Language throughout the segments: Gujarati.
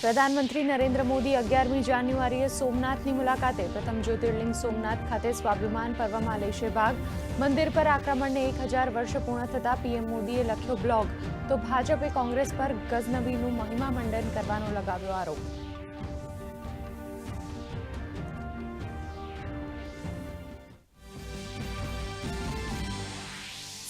પ્રધાનમંત્રી નરેન્દ્ર મોદી અગિયારમી જાન્યુઆરીએ સોમનાથની મુલાકાતે પ્રથમ જ્યોતિર્લિંગ સોમનાથ ખાતે સ્વાભિમાન પર્વમાં લેશે ભાગ. મંદિર પર આક્રમણને એક હજાર વર્ષ પૂર્ણ થતાં પીએમ મોદીએ લખ્યો બ્લોગ. તો ભાજપે કોંગ્રેસ પર ગઝનબીનું મહિમા મંડન કરવાનો લગાવ્યો આરોપ.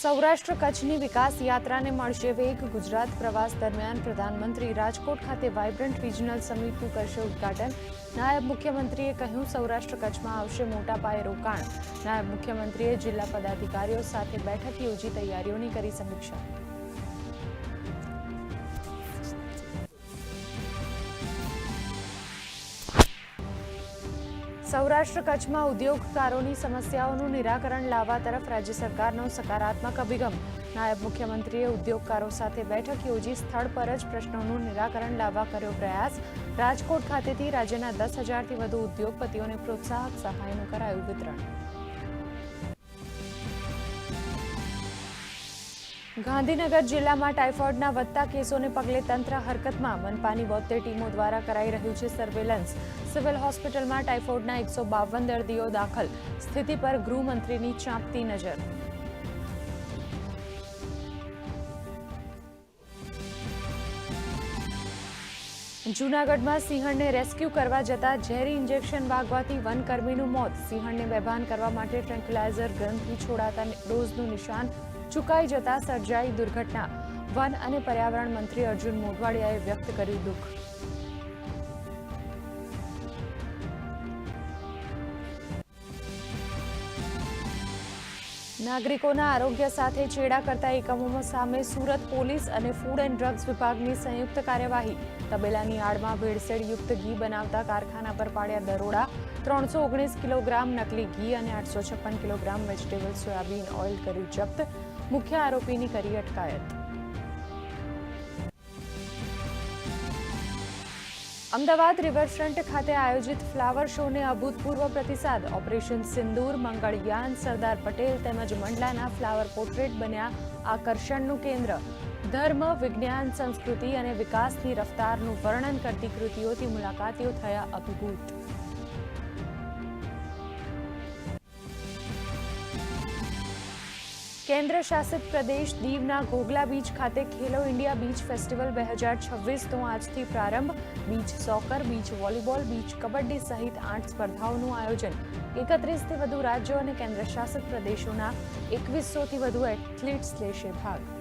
સૌરાષ્ટ્ર કચ્છની વિકાસ યાત્રાને મળશે વેગ. ગુજરાત પ્રવાસ દરમિયાન પ્રધાનમંત્રી રાજકોટ ખાતે વાઇબ્રન્ટ રિજનલ સમિટનું કરશે ઉદ્ઘાટન. નાયબ મુખ્યમંત્રીએ કહ્યું, સૌરાષ્ટ્ર કચ્છમાં આવશે મોટા પાયે રોકાણ. નાયબ મુખ્યમંત્રીએ જિલ્લા પદાધિકારીઓ સાથે બેઠક યોજી તૈયારીઓની કરી સમીક્ષા. સૌરાષ્ટ્ર કચ્છમાં ઉદ્યોગકારોની સમસ્યાઓનું નિરાકરણ લાવવા તરફ રાજ્ય સરકારનો સકારાત્મક અભિગમ. નાયબ મુખ્યમંત્રીએ ઉદ્યોગકારો સાથે બેઠક યોજી સ્થળ પર જ પ્રશ્નોનું નિરાકરણ લાવવા કર્યો પ્રયાસ. રાજકોટ ખાતેથી રાજ્યના દસ હજારથી વધુ ઉદ્યોગપતિઓને પ્રોત્સાહક સહાયનું કરાયું વિતરણ. ગાંધીનગર જિલ્લામાં ટાઇફોઇડના વધતા કેસોને પગલે તંત્ર હરકતમાં મનપાની બોતેર ટીમો દ્વારા કરાઈ રહ્યું છે સર્વેલન્સ સિવિલ હોસ્પિટલમાં ટાઇફોઇડના એકસો બાવન દર્દીઓ દાખલ. સ્થિતિ પર ગૃહમંત્રીની ચાંપતી નજર. જૂનાગઢમાં સિંહણને રેસ્ક્યુ કરવા જતા ઝેરી ઇન્જેક્શન વાગવાથી વનકર્મીનું મોત. સિંહણને બેભાન કરવા માટે ટ્રેન્ક્યુલાઇઝર ગનથી છોડાતા ડોઝનું નિશાન ચૂકાઈ જતા સર્જાઈ દુર્ઘટના. વન અને પર્યાવરણ મંત્રી અર્જુન મોઢવાડિયાએ વ્યક્ત કર્યું દુઃખ. નાગરિકોના આરોગ્ય સાથે છેડા કરતા એકમો સામે સુરત પોલીસ અને ફૂડ એન્ડ ડ્રગ્સ વિભાગની સંયુક્ત કાર્યવાહી. તબેલાની આડમાં ભેળસેળયુક્ત ઘી બનાવતા કારખાના પર પાડ્યા દરોડા. ત્રણસો ઓગણીસ કિલોગ્રામ નકલી ઘી અને આઠસો છપ્પન કિલોગ્રામ વેજીટેબલ સોયાબીન ઓઇલ કર્યું જપ્ત. મુખ્ય આરોપીની કરી અટકાયત. અમદાવાદ રિવરફ્રન્ટ ખાતે આયોજિત ફ્લાવર શોને અભૂતપૂર્વ પ્રતિસાદ. ઓપરેશન સિંદૂર, મંગળયાન સરદાર પટેલ તેમજ મંડલાના ફ્લાવર પોર્ટ્રેટ બન્યા આકર્ષણનું કેન્દ્ર. ધર્મ, વિજ્ઞાન, સંસ્કૃતિ અને વિકાસની રફતારનું વર્ણન કરતી કૃતિઓથી મુલાકાતીઓ થયા અભિભૂત કેન્દ્ર શાસિત પ્રદેશ દીવના ઘોઘલા બીચ ખાતે ખેલો ઇન્ડિયા બીચ ફેસ્ટિવલ બે હજાર છવ્વીસનો આજથી પ્રારંભ. Beach soccer, beach volleyball, beach kabaddi સહિત આઠ સ્પર્ધાઓનું આયોજન. એકત્રીસથી વધુ રાજ્યો અને કેન્દ્ર શાસિત પ્રદેશોના એકવીસોથી વધુ એથ્લીટ્સ લેશે ભાગ.